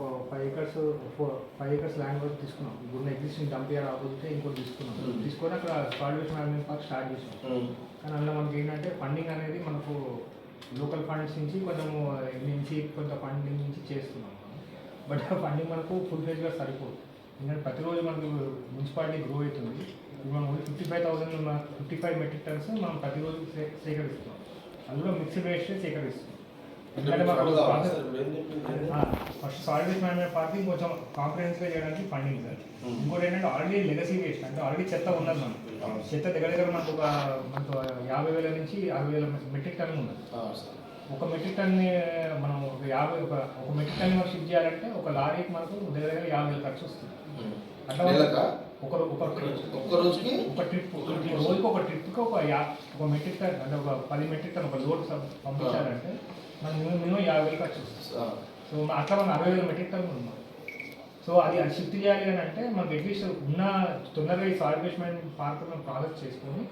ఒక five acres four five acres land వరకు తీసుకున్నాం. ఇప్పుడు ఎగ్జిస్టింగ్ డంప్ యార్డ్ ఆపోజిట్ ఇంకోటి తీసుకున్నాం. Hmm. తీసుకొని అక్కడ సాల్వేషన్ మేనేజ్మెంట్ పార్క్ స్టార్ట్ చేసాం. కానీ అందులో మనకి ఏంటంటే ఫండింగ్ అనేది మనకు లోకల్ ఫండ్స్ నుంచి కొంచెం నుంచి కొంత ఫండింగ్ నుంచి చేస్తున్నాం బట్ ఫండింగ్ మనకు ఫుల్ ఫేజ్గా సరిపోదు. ఎందుకంటే ప్రతిరోజు మనకు మున్సిపాలిటీ గ్రో అవుతుంది. ఇప్పుడు మనం fifty five thousand fifty five metric tons మనం ప్రతిరోజు సేకరిస్తున్నాం. అందులో mixed waste సేకరిస్తున్నాం. First solid waste management party కొంచెం కాంప్రహెన్స్గా చేయడానికి ఫండింగ్ సార్ Hmm. ఇంకోటి ఏంటంటే ఆల్రెడీ లెగసీ వేస్ట్ అంటే ఆల్రెడీ చెత్త ఉన్నది మనకు. చెత్త దగ్గర దగ్గర మనకు ఒక మనకు యాభై వేల నుంచి అరవై వేల మెట్రిక్ టన్ ఉన్నది. ఒక మెట్రిక్ టన్ని మనం ఒక యాభై ఒక ఒక మెట్రిక్ టన్ షిఫ్ట్ చేయాలంటే ఒక లారీకి మనకు దగ్గర దగ్గర యాభై వేల ఖర్చు వస్తుంది. అట్లా నెలకా? ఒక ఒక రోజుకి? ఒక ట్రిప్ రోజుకి ఒక ట్రిప్కి ఒక యా ఒక మెట్రిక్ టన్ అంటే ఒక పది మెట్రిక్ టన్ ఒక లోడ్ పంపించాలంటే మనం మినిమం యాభై వేలు ఖర్చు సో మన అట్లా మనం అరవై వేల మెట్రిక్ టన్ ఉన్నాం సో అది అది షిఫ్ట్ చేయాలి అని అంటే మనకి అట్లీస్ట్ ఉన్న తొందరగా ఈ సాలిడ్ వేస్ట్ మేనేజ్మెంట్ పార్క్ మనం ప్రాసెస్ చేసుకొని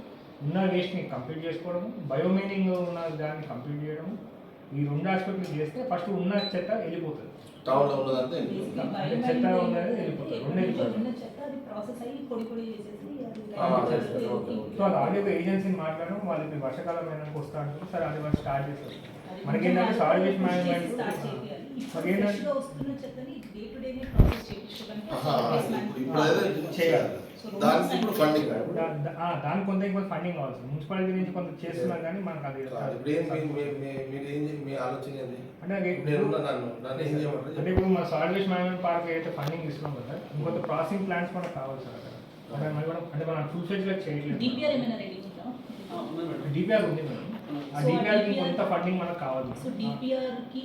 ఉన్న వేస్ట్ని కంప్లీట్ చేసుకోవడం బయోమైనింగ్ ఉన్న దాన్ని కంప్లీట్ చేయడం ఈ రెండు ఆస్పెక్ట్లు చేస్తే ఫస్ట్ ఉన్న చెత్త వెళ్ళిపోతుంది. టౌన్లో ఉన్నదంతా అంటే చెత్త ఉన్నది వెళ్ళిపోతుంది. రెండు వెళ్ళిపోతుంది. సో అది ఆల్రెడీ ఏజెన్సీని మాట్లాడడం వాళ్ళకి వర్షాకాలం అయినాక వస్తా అంటే సరే అది వాళ్ళు స్టార్ట్ చేస్తారు. అది మనకి కొంచెం ఏంటంటే సాలిడ్ మేనేజ్మెంట్ start చేయాలి. ఇప్పుడు మనకి ఏంటంటే fresh గా వస్తున్న చెత్తని డే టు డే ప్రాసెస్ చేయించడానికి ఆహా, waste ఇప్పుడు management. ఇప్పుడు ఏదో చేయాలి. So, దానికి ఇప్పుడు ఫండింగ్ దా- దా- ఆ, దానికి కొంత ఇంకొక ఫండింగ్ కావాలి మున్సిపాలిటీ నుంచి కొంత చేస్తున్నాం కానీ మనకు అది ఇప్పుడు ఏం మీ- మీ- మీ- మీరు ఏం చే- మీ ఆలోచన ఏంది? అంటే అది నేను ఉన్నా నన్ను నన్ను ఏం అంటే చేయమంటారు ఇప్పుడు మన సాలిడ్ వేస్ట్ మేనేజ్మెంట్ పార్క్ అయితే ఫండింగ్ ఇస్తున్నాం కదా ఇంకొక ప్రాసెసింగ్ ప్లాంట్స్ మనకు కావాలి సార్ అంటే మనం కూడా అంటే మనం గా చేయట్లేదు ఏమైనా రెడీ డిపిఆర్ ఉంది మేడం. ఆ డిపిఆర్కి కొంత ఫండింగ్ మనకు కావాలి. సో డిపిఆర్కి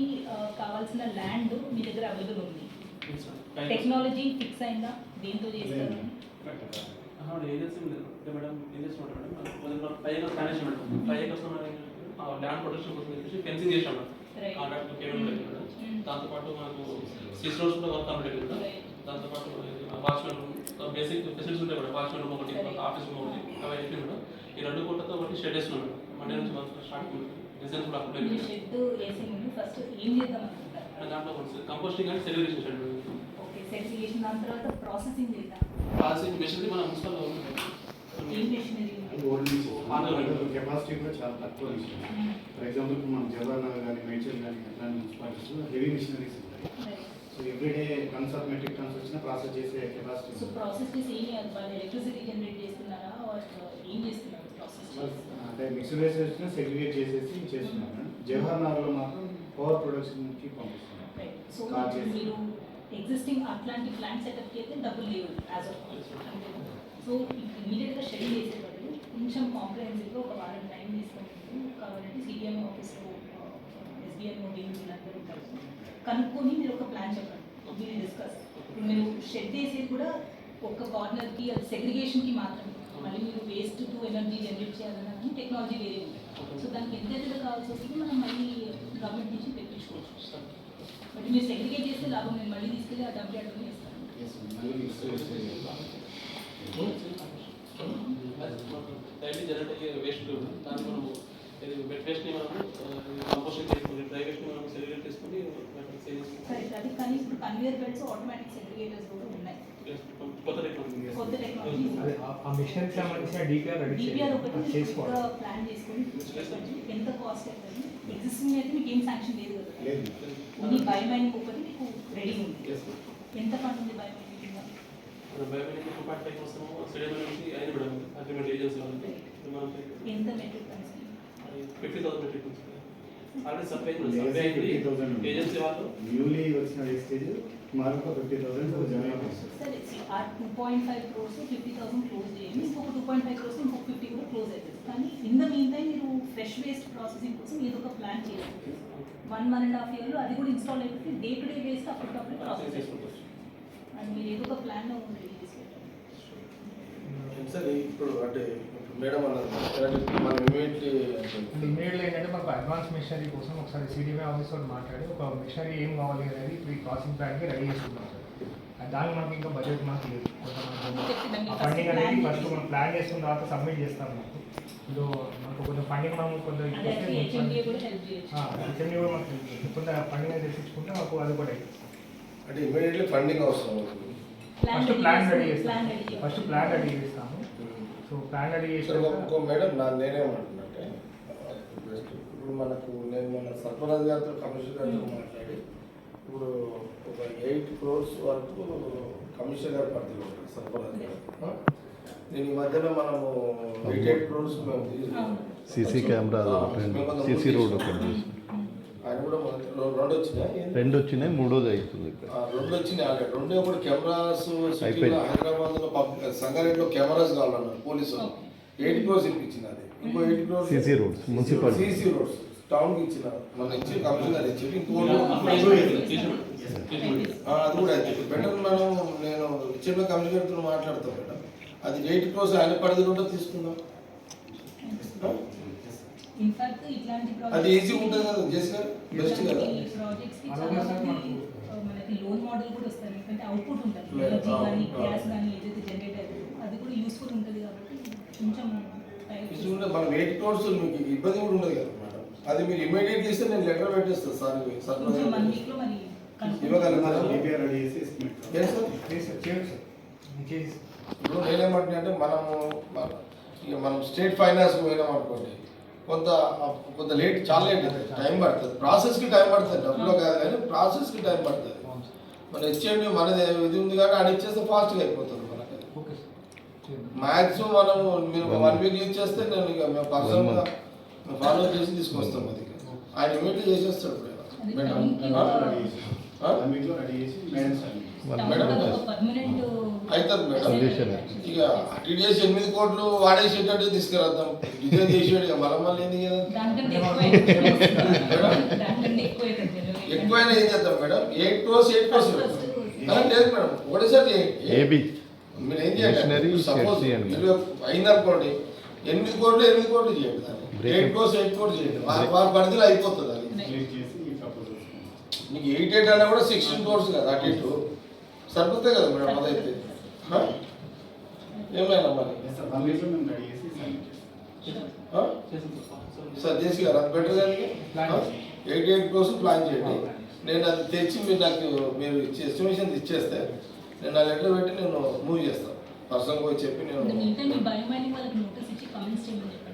కావాల్సిన ల్యాండ్ మీ దగ్గర అవైలబుల్ ఉంది. టెక్నాలజీ ఫిక్స్ అయిందా? దేంతో చేస్తారు మేడం ల్యాండ్ ప్రొటెక్షన్ కోసం ఫెన్సింగ్ చేసాం. కాంట్రాక్ట్. దాంతోపాటు మనకు సిక్స్ రోడ్స్ కూడా వర్క్ కంప్లీట్ అయింది. దాంతోపాటు వాచ్మెన్ రూమ్ బేసిక్ ఫెసిలిటీస్ ఉంటాయి మేడం. వాచ్మెన్ రూమ్ ఒకటి. ఆఫీస్ రూమ్ ఒకటి అవి అయిపోయి మేడం. ఈ రెండు కోట్లతో ఒకటి షెడ్ వేస్తున్నాం మేడం. నుంచి స్టార్ట్ డిజైన్స్ కూడా అప్లై దాంట్లో composting and segregation shed segregation దాని తర్వాత ప్రాసెసింగ్ చేద్దాం. ప్రాసెసింగ్ మెషినరీ మన ఏం మెషినరీ కెపాసిటీ కూడా చాలా తక్కువ ఫర్ ఎగ్జాంపుల్ ఇప్పుడు మన జవహర్ నగర్ కానీ మేడ్చల్ కానీ అట్లాంటి మున్సిపాలిటీస్ హెవీ మిషనరీస్ ఉంటాయి. So everyday tons of metric tons వచ్చిన ప్రాసెస్ చేసే కెపాసిటీ సో ప్రాసెస్ చేసి ఏం చేయాలి? వాళ్ళు ఎలక్ట్రిసిటీ జనరేట్ చేస్తున్నారా? Or ఏం చేస్తున్నారు ప్రాసెస్ అంటే మిక్స్డ్ వేస్ట్ వచ్చిన సెగ్రిగేట్ చేసేసి మేడం జవహర్ నగర్లో మాత్రం పవర్ ప్రొడక్షన్కి పంపిస్తున్నాం సో Start చేసి. మీరు ఎగ్జిస్టింగ్ అట్లాంటి ప్లాంట్ సెటప్ అయితే డబ్బులు లేవు యాజ్ ఆఫ్ అంటే సో ఇమీడియట్గా షెడ్యూల్ చేసే బదులు కొంచెం కాంప్రహెన్సివ్గా ఒక వారం టైం తీసుకుంటుంది కావాలంటే సిడిఎం ఆఫీస్లో ఎస్బీఎం వీళ్ళందరూ ఉంటారు కనుక్కొని మీరు ఒక ప్లాన్ చెప్పండి మీరు డిస్కస్ ఇప్పుడు మీరు షెడ్ వేసేది కూడా ఒక కార్నర్కి అది సెగ్రిగేషన్కి మాత్రమే మళ్ళీ మీరు వేస్ట్ టు ఎనర్జీ జనరేట్ చేయాలన్నా కానీ టెక్నాలజీ వేరే ఉంది సో దానికి ఎంత ఎంత కావాల్సి వస్తుంది మనం మళ్ళీ గవర్నమెంట్ నుంచి తెప్పించుకోవచ్చు బట్ మీరు సెగ్రిగేట్ చేస్తే లాభం నేను మళ్ళీ తీసుకెళ్ళి ఆ డబ్బు అడ్డం చేస్తాను. మళ్ళీ మిక్స్డ్ వేస్ట్ డైలీ జనరేట్ అయ్యే వేస్ట్ దాన్ని మనము ఇది వెట్ వేస్ట్ని మనము కంపోస్టింగ్ చేసుకుని డ్రై వేస్ట్ని మనం సెగ్రిగేట్ చేసుకుని వాటిని సేవ్ చేసుకుని కరెక్ట్ అది కానీ ఇప్పుడు కన్వేయర్ బెల్ట్స్ ఆటోమేటిక్ సెగ్రిగేటర్స్ కూడా ఉన్నాయి. కొత్త టెక్నాలజీ కొత్త టెక్నాలజీ ఆ- ఆ మిషన్కి సంబంధించిన డిపిఆర్ రెడీ డిపిఆర్ ఒకటి చేసుకోవాలి. ప్లాన్ చేసుకొని ఎంత కాస్ట్ అవుతుంది ఎగ్జిస్టింగ్ అయితే మీకు ఏం శాంక్షన్ లేదు కదా. లేదు. ఓన్లీ బయోమైనింగ్ ఒకటి మీకు రెడీ ఉంది. ఎంత ఫండ్ ఉంది బయోమైనింగ్ మనం బయోమెట్రిక్ టూ పాయింట్ ఫైవ్ కోసం స్టేడియం నుంచి అయిన మేడం అగ్రిమెంట్ ఏజెన్సీ వాళ్ళకి మనం ఎంత metric fifty thousand metric already 50,000. Agency వాళ్ళు న్యూలీ వచ్చిన వేస్టేజ్ మరొక ఫిఫ్టీ థౌసండ్ సరే ఆ two point five crores fifty thousand close చేయండి ఇంకొక టూ పాయింట్ ఫైవ్ క్రోర్స్ ఇంకొక ఫిఫ్టీ కూడా క్లోజ్ అవుతుంది కానీ ఇన్ ద మీన్ టైం మీరు ఫ్రెష్ వేస్ట్ ప్రాసెసింగ్ కోసం ఏదో ఒక ప్లాన్ చేయాలి వన్ వన్ అండ్ హాఫ్ ఇయర్లో అది కూడా ఇన్స్టాల్ అయిపోతే డే టు డే వేస్ట్ అప్పటికప్పుడు ప్రాసెస్ చేసుకుంటారు అండ్ మీరు ఏదో ఒక ప్లాన్ రెడీ చేసి పెట్టండి సరే ఇప్పుడు అంటే మేడం మనం ఇమీడియట్లీ ఏంటంటే మనకు అడ్వాన్స్ మిషనరీ కోసం ఒకసారి సిడిఎం ఆఫీస్ తోటి మాట్లాడి ఒక మిషనరీ ఏం కావాలి అనేది ఈ ప్రాసెసింగ్ ప్లాన్కి రెడీ చేసుకున్నాం దానికి మనకి ఇంకా బడ్జెట్ మనకు లేదు. ఫండింగ్ అనేది ఫస్ట్ మనం ప్లాన్ చేసుకున్న తర్వాత సబ్మిట్ చేస్తాం మనకు ఇప్పుడు మనకు కొంచెం ఫండింగ్ మనం కొంచెం కూడా హెల్ప్ చేయొచ్చు. హెచ్ఎండి కూడా మనకు కొంత ఫండింగ్ అనేది తెప్పించుకుంటే మాకు అది కూడా అంటే ఇమీడియట్లీ ఫండింగ్ అవసరం first plan ready ready first plan ready చేస్తాము. సో ప్లాన్ రెడీ ఇంకో మేడం నా నేనేమంటున్నట్టే ఇప్పుడు మనకు నేను మన సర్పరాజ్ గారితో కమిషనర్ గారితో మాట్లాడి ఇప్పుడు క్రోర్స్ వరకు కమిషనర్ పరిధిలో ఆ? దీని మధ్యలో మనము ఎయిట్ ఎయిట్ క్రోర్స్ మేము. సీసీ కెమెరా రెండు సీసీ రోడ్ ఒకటి. ఆయన కూడా రెండు వచ్చినాయి? రెండు వచ్చినాయి మూడోది అవుతుంది రెండు వచ్చినాయి ఆల్రెడీ. రెండు ఇప్పుడు కెమెరాస్. హైదరాబాద్లో సంగారెడ్డిలో కెమెరాస్ కావాలన్నారు పోలీసులు ఎయిట్ క్రోర్స్ ఇప్పించింది అది. ఇంకో eight crores CC roads, municipal. CC roads టౌన్కి ఇచ్చినారు. మన ఇచ్చి కమిషనర్ ఇచ్చి ఇంకో అది కూడా బెటర్ మనం నేను ఇచ్చిన కమిషనర్తో మాట్లాడతాం మేడం. అది ఎయిట్ క్రోర్స్ ఆయన పరిధి కూడా తీసుకుందాం. అది ఈజీ ఉంటుంది కదా చేసిన బెస్ట్ కదా. ప్రాజెక్ట్స్కి అలాగే చాలా సార్ మంది, మనకు- ఆ, మనకి లోన్ మోడల్ కూడా వస్తారు ఎందుకంటే అవుట్పుట్ ఉంటుంది. లేదు, ఎనర్జీ ఆ, కానీ ఆ. గ్యాస్ కానీ ఏదైతే జనరేట్ అవుతుందో అది కూడా యూస్ఫుల్ ఉంటుంది కాబట్టి కొంచెం టైం ఇది కూడా మనం ఎయిట్ క్రోర్స్ మీకు ఇబ్బంది కూడా ఉండదు కదా మేడం. అది మీరు ఇమీడియట్ ఇస్తే నేను లెటర్ పెట్టేస్తాను సార్ కొంచెం ఇప్పుడు నేనేమంటున్నా అంటే మనము మన- ఇక మనం స్టేట్ ఫైనాన్స్ పోయినాం అనుకోండి కొంత కొంత లేట్ చాలా లేట్ అవుతుంది. టైం పడుతుంది. ప్రాసెస్కి టైం పడుతుంది. డబ్బులో కాదు కానీ ప్రాసెస్కి టైం పడుతుంది. మన హెచ్ఎండి మనది ఇది ఉంది కానీ అది ఇచ్చేస్తే ఫాస్ట్గా అయిపోతుంది మనకి. ఓకే సార్ చేయండి మ్యాక్సిమం మనం మీరు వన్ వీక్ యూజ్ చేస్తే నేను ఇక మేము పర్సనల్గా ఫాలో చేసి తీసుకొస్తాం అది. ఆయన ఇమీడియట్ చేసేస్తాడు అది అవుతుంది మేడం. ఇక టీడీఎస్ ఎనిమిది కోట్లు వాడేసేటట్టు తీసుకురాద్దాం. ఇదే చేసాడు ఇక మనం మళ్ళీ ఏంది కదా ఎక్కువైనా ఏం చేద్దాం madam? Eight crores eight crores లేదు మేడం. ఒకటేసారి. ఏబి. మీరు ఏం చేయండి. సపోజ్ అయిందనుకోండి ఎనిమిది కోట్లు ఎనిమిది కోట్లు చేయండి ఎయిట్ క్రోస్ ఎయిట్ కోట్లు చేయండి. వారి వారి పరిధిలో అయిపోతుంది అది. మీకు ఎయిట్ ఎయిట్ అన్నా కూడా సిక్స్టీన్ క్రోర్స్ కదా అటు ఇటు సరిపోతాయి కదా మేడం అదైతే? ఏమైనా మరి? సార్ చేసి అది బెటర్ కానీ ఎయిట్ ఎయిట్ క్రోర్స్ ప్లాన్ చేయండి. నేను అది తెచ్చి మీరు నాకు మీరు ఎస్టిమేషన్ ఇచ్చేస్తే నేను ఆ లెటర్ పెట్టి నేను మూవ్ చేస్తాను పర్సన్ పోయి చెప్పి నేను